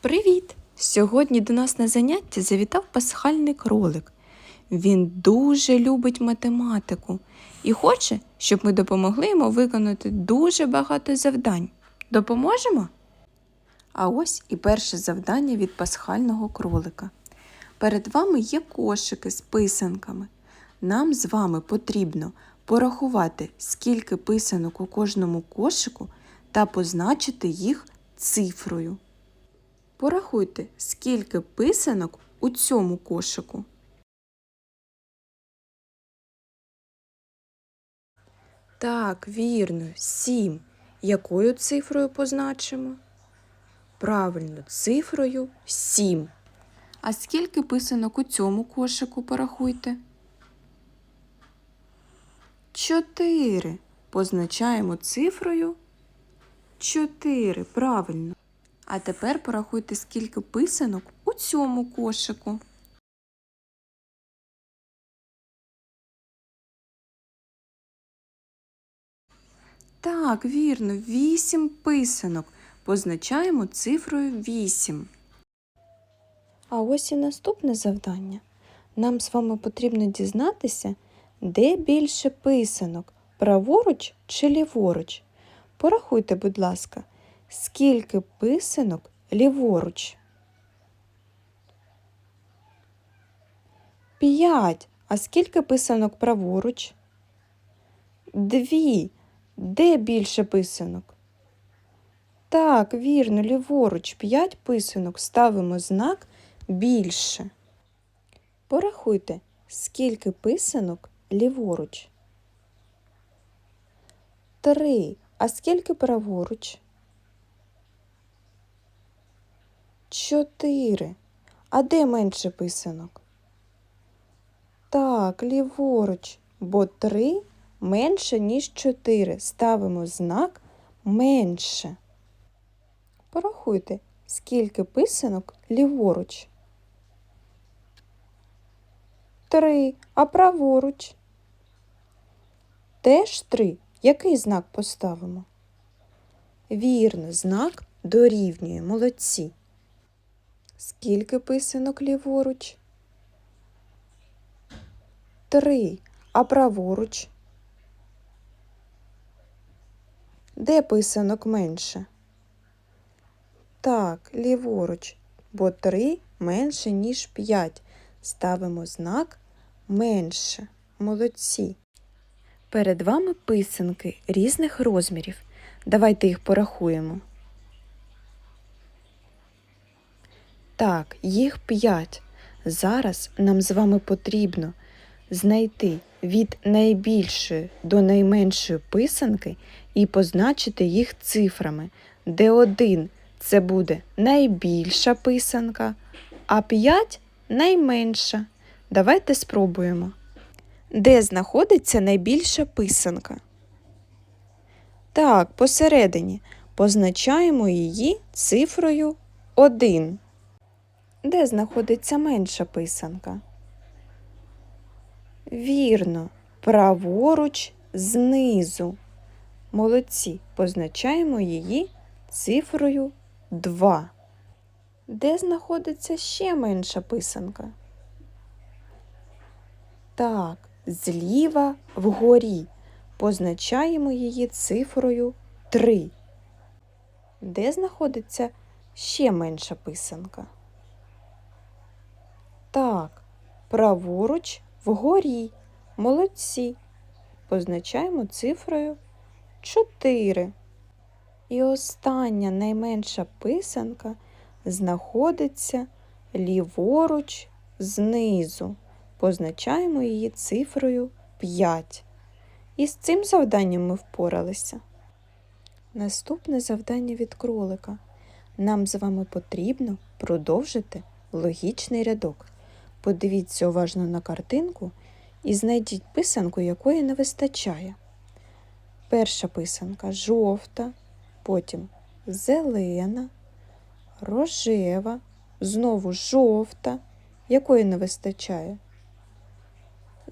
Привіт! Сьогодні до нас на заняття завітав пасхальний кролик. Він дуже любить математику і хоче, щоб ми допомогли йому виконати дуже багато завдань. Допоможемо? А ось і перше завдання від пасхального кролика. Перед вами є кошики з писанками. Нам з вами потрібно порахувати, скільки писанок у кожному кошику та позначити їх цифрою. Порахуйте, скільки писанок у цьому кошику. Так, вірно, сім. Якою цифрою позначимо? Правильно, цифрою сім. А скільки писанок у цьому кошику порахуйте? Чотири. Позначаємо цифрою чотири. Правильно. А тепер порахуйте, скільки писанок у цьому кошику. Так, вірно, вісім писанок. Позначаємо цифрою вісім. А ось і наступне завдання. Нам з вами потрібно дізнатися, де більше писанок праворуч чи ліворуч. Порахуйте, будь ласка, скільки писанок ліворуч? П'ять. А скільки писанок праворуч? Дві. Де більше писанок? Так, вірно, ліворуч. П'ять писанок. Ставимо знак більше. Порахуйте, скільки писанок ліворуч. Три. А скільки праворуч? Чотири. А де менше писанок? Так, ліворуч, бо три менше, ніж чотири. Ставимо знак менше. Порахуйте, скільки писанок ліворуч. Три. А праворуч? Теж три. Який знак поставимо? Вірно, знак дорівнює. Молодці. Скільки писанок ліворуч? Три. А праворуч? Де писанок менше? Так, ліворуч, бо три менше, ніж п'ять. Ставимо знак менше. Молодці. Перед вами писанки різних розмірів. Давайте їх порахуємо. Так, їх п'ять. Зараз нам з вами потрібно знайти від найбільшої до найменшої писанки і позначити їх цифрами, де один це буде найбільша писанка, а п'ять найменша. Давайте спробуємо. Де знаходиться найбільша писанка? Так, посередині позначаємо її цифрою 1. Де знаходиться менша писанка? Вірно, праворуч знизу. Молодці, позначаємо її цифрою 2. Де знаходиться ще менша писанка? Так, зліва вгорі. Позначаємо її цифрою 3. Де знаходиться ще менша писанка? Так, праворуч вгорі. Молодці. Позначаємо цифрою 4. І остання найменша писанка знаходиться ліворуч знизу. Позначаємо її цифрою 5. І з цим завданням ми впоралися. Наступне завдання від кролика. Нам з вами потрібно продовжити логічний рядок. Подивіться уважно на картинку і знайдіть писанку, якої не вистачає. Перша писанка жовта, потім зелена, рожева, знову жовта, якої не вистачає.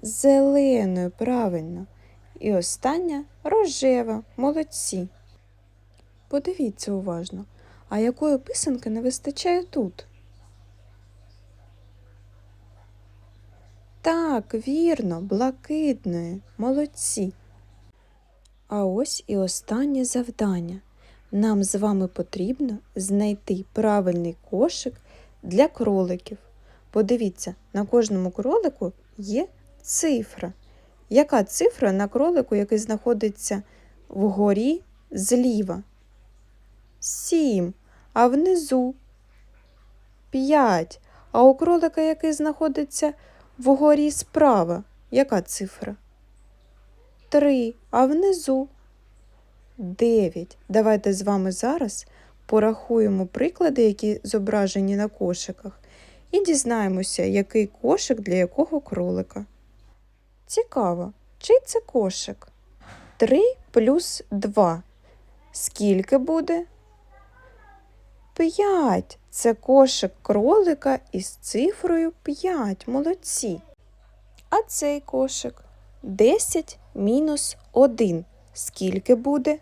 Зеленою, правильно. І остання рожева, молодці. Подивіться уважно, А якої писанки не вистачає тут? Так, вірно, блакитної, молодці. А ось і останнє завдання. Нам з вами потрібно знайти правильний кошик для кроликів. Подивіться, на кожному кролику є цифра. Яка цифра на кролику, який знаходиться вгорі зліва? Сім. А внизу п'ять. А у кролика, який знаходиться вгорі справа, яка цифра? Три. А внизу дев'ять. Давайте з вами зараз порахуємо приклади, які зображені на кошиках, і дізнаємося, який кошик для якого кролика. Цікаво, чий це кошик? 3 плюс 2. Скільки буде? 5. Це кошик кролика із цифрою 5. Молодці. А цей кошик 10 мінус 1. Скільки буде?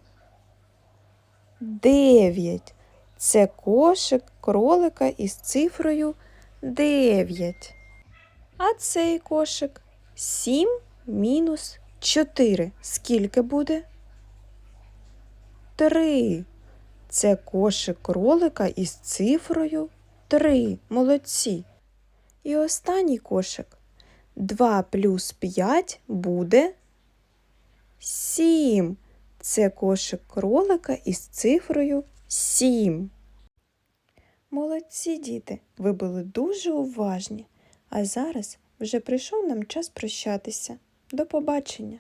9. Це кошик кролика із цифрою 9. А цей кошик 7 мінус 4. Скільки буде? 3. Це кошик кролика із цифрою 3. Молодці. І останній кошик. 2 плюс 5 буде 7. Це кошик кролика із цифрою 7. Молодці діти, ви були дуже уважні. А зараз вже прийшов нам час прощатися. До побачення!